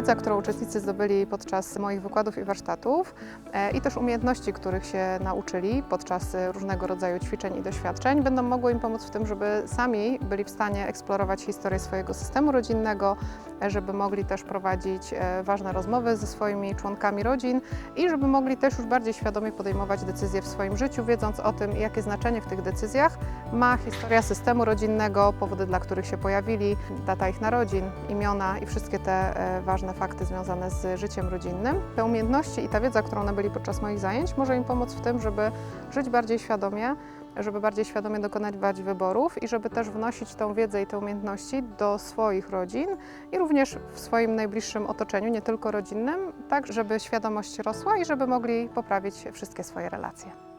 wiedza, którą uczestnicy zdobyli podczas moich wykładów i warsztatów e, i też umiejętności, których się nauczyli podczas różnego rodzaju ćwiczeń i doświadczeń, będą mogły im pomóc w tym, żeby sami byli w stanie eksplorować historię swojego systemu rodzinnego, e, żeby mogli też prowadzić e, ważne rozmowy ze swoimi członkami rodzin i żeby mogli też już bardziej świadomie podejmować decyzje w swoim życiu, wiedząc o tym, jakie znaczenie w tych decyzjach ma historia systemu rodzinnego, powody, dla których się pojawili, data ich narodzin, imiona i wszystkie te e, ważne fakty związane z życiem rodzinnym. Te umiejętności i ta wiedza, którą nabyli podczas moich zajęć, może im pomóc w tym, żeby żyć bardziej świadomie, żeby bardziej świadomie dokonywać wyborów i żeby też wnosić tą wiedzę i te umiejętności do swoich rodzin i również w swoim najbliższym otoczeniu, nie tylko rodzinnym, tak żeby świadomość rosła i żeby mogli poprawić wszystkie swoje relacje.